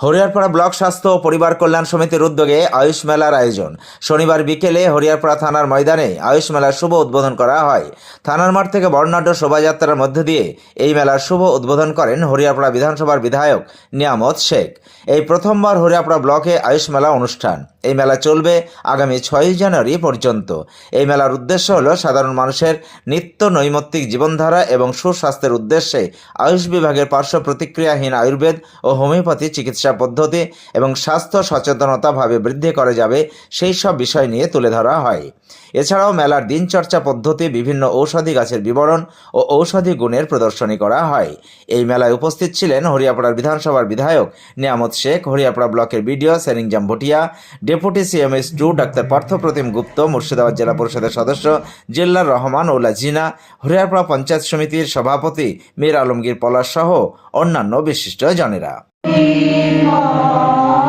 Hariharpara block স্বাস্থ্য ও পরিবার কল্যাণ সমিতির উদ্যোগে আয়ুষ মেলার আয়োজন। শনিবার বিকেলে হরিয়ারপাড়া থানার ময়দানে আয়ুষ মেলার শুভ উদ্বোধন করা হয়। থানার মাঠ থেকে বর্ণাঢ্য শোভাযাত্রার মধ্য দিয়ে এই মেলার শুভ উদ্বোধন করেন হরিয়ারপাড়া বিধানসভার বিধায়ক নিয়ামত শেখ। এই প্রথমবার হরিয়ারপাড়া ব্লকে আয়ুষ মেলা অনুষ্ঠান। এই মেলা চলবে আগামী ছয়ই জানুয়ারি পর্যন্ত। এই মেলার উদ্দেশ্য হল সাধারণ মানুষের নিত্য নৈমিত্তিক জীবনধারা এবং সুস্বাস্থ্যের উদ্দেশ্যে আয়ুষ বিভাগের পার্শ্ব প্রতিক্রিয়াহীন আয়ুর্বেদ ও হোমিওপ্যাথি চিকিৎসা পদ্ধতি এবং স্বাস্থ্য সচেতনতাভাবে বৃদ্ধি করা যাবে, সেই সব বিষয় নিয়ে তুলে ধরা হয়। এছাড়াও মেলার দিনচর্চা পদ্ধতি, বিভিন্ন ঔষধি গাছের বিবরণ ও ঔষধি গুণের প্রদর্শনী করা হয়। এই মেলায় উপস্থিত ছিলেন হরিয়াপাড়ার বিধানসভার বিধায়ক নিয়ামত শেখ, হরিয়াপাড়া ব্লকের BDO Seringjam Bhutia, deputy CMS two doctor Parthapratim Gupta, Murshidabad জেলা পরিষদের সদস্য জিল্লার রহমান ও লাজিনা হরিয়ারপাড়া পঞ্চায়েত সমিতির সভাপতি মীর আলমগীর পলাশ সহ অন্যান্য বিশিষ্ট জনেরা Amen.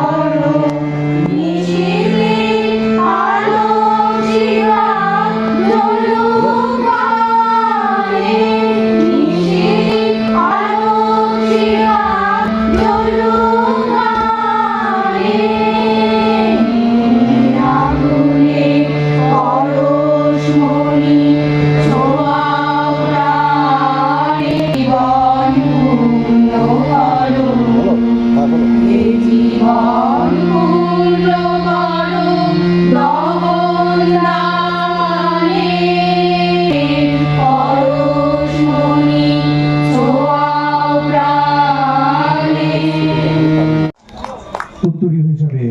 উত্তরী হিসাবে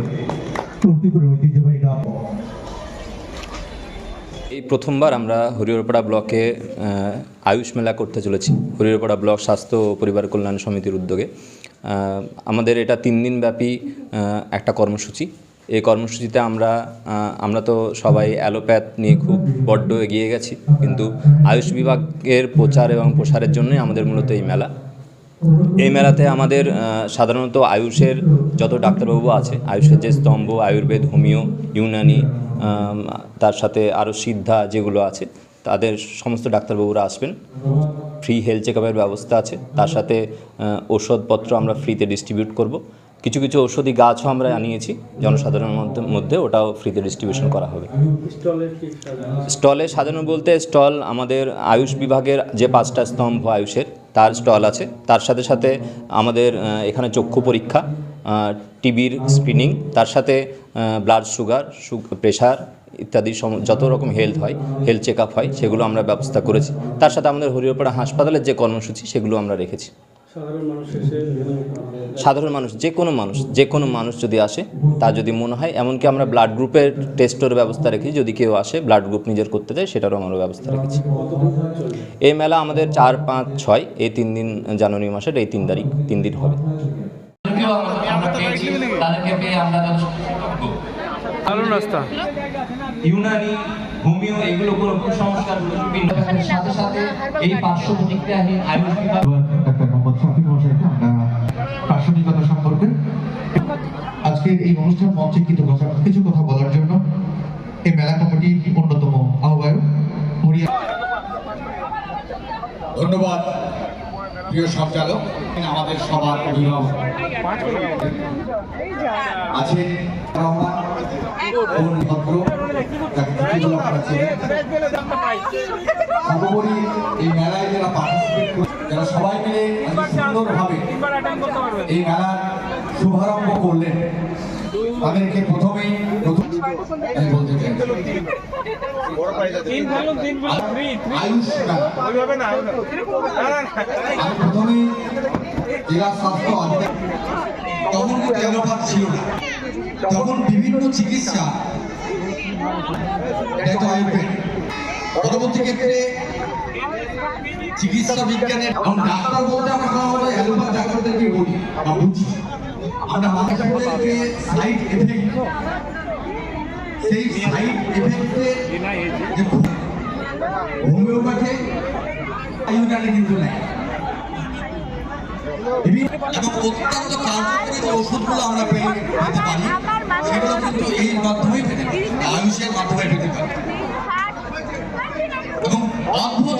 এই প্রথমবার আমরা হরিহরপাড়া ব্লকে আয়ুষ মেলা করতে চলেছি। হরিহরপাড়া ব্লক স্বাস্থ্য ও পরিবার কল্যাণ সমিতির উদ্যোগে। আমাদের এটা তিন দিন ব্যাপী একটা কর্মসূচি। এই কর্মসূচিতে আমরা আমরা তো সবাই অ্যালোপ্যাথ নিয়ে খুব বড্ড এগিয়ে গেছি। কিন্তু আয়ুষ বিভাগের প্রচার এবং প্রসারের জন্যই আমাদের মূলত এই মেলা। এই মেলাতে আমাদের সাধারণত আয়ুষের যত ডাক্তারবাবু আছে, আয়ুষের যে স্তম্ভ, আয়ুর্বেদ, হোমিও, ইউনানি তার সাথে আরও সিদ্ধা যেগুলো আছে, তাদের সমস্ত ডাক্তারবাবুরা আসবেন। ফ্রি হেলথ চেক ব্যবস্থা আছে, তার সাথে ওষুধপত্র আমরা ফ্রিতে ডিস্ট্রিবিউট করব। কিছু কিছু ঔষধি গাছও আমরা আনিয়েছি, জনসাধারণের মধ্যে মধ্যে ওটাও ফ্রিতে ডিস্ট্রিবিউশন করা হবে। স্টলে সাজানো বলতে স্টল আমাদের আয়ুষ বিভাগের যে পাঁচটা স্তম্ভ আয়ুষের তার স্টল আছে। তার সাথে সাথে আমাদের এখানে চক্ষু পরীক্ষা টিবির স্ক্রিনিং তার সাথে ব্লাড সুগার প্রেশার ইত্যাদি যত রকম হেলথ হয় হেলথ চেক হয়, সেগুলো আমরা ব্যবস্থা করেছি। তার সাথে আমাদের হরিহরপাড়া হাসপাতালের যে কর্মসূচি, সেগুলো আমরা রেখেছি। সাধারণ মানুষ এসে সাধারণ মানুষ যে কোনো মানুষ যে কোনো মানুষ যদি আসে তা যদি মনে হয় এমনকি আমরা ব্লাড গ্রুপের টেস্টের ব্যবস্থা রেখেছি যদি কেউ আসে ব্লাড গ্রুপ নিজের করতে চায় সেটারও আমরা ব্যবস্থা রেখেছি। এই মেলা আমাদের চার পাঁচ ছয় এই তিন দিন জানুয়ারি মাসের এই তিন তারিখ তিন দিন হবে। ইউনানি হোমিও এগুলো কোনো কুসংস্কার সাথে সাথে এই পার্শ্ব প্রতিক্রিয়াহীন আয়ুষ বিভাগ সম্পর্কে। আজকের এই অনুষ্ঠান মঞ্চে কিছু কথা কিছু কথা বলার জন্য এই মেলা কমিটির অন্যতম আহ্বায়ক ধন্যবাদ আমাদের সবার অভিভাবক আছেন এই মেলায় যারা পার্টিসিপেট যারা সবাই মিলে সুন্দরভাবে এই মেলার শুভারম্ভ করলেন। তাদেরকে প্রথমেই প্রথম আমি বলতে চাই। আয়ুষ মেলা আমি প্রথমেই জেলা স্বাস্থ্য আধিকারিক তখন অ্যালোপ্যাথ ছিল না। তখন বিভিন্ন চিকিৎসা এটা তো আয়ুর্বেদ পরবর্তী ক্ষেত্রে চিকিৎসা বিজ্ঞানের এবং ডাক্তার বলতে আমরা সাধারণত অ্যালোপ্যাথ ডাক্তারদেরকে বলি? বা বুঝি। আমরা সাইড এফেক্ট সেই সাইড এফেক্টের যে হোমিওপ্যাথি আয়ুর্বেদে কিন্তু নেই। অত্যন্ত কার্যকরী ওষুধগুলো আমরা পেয়ে পারি, সেগুলো কিন্তু এই মাধ্যমেই পেতে মাধ্যমে পেতে পারি। এবং অদ্ভুত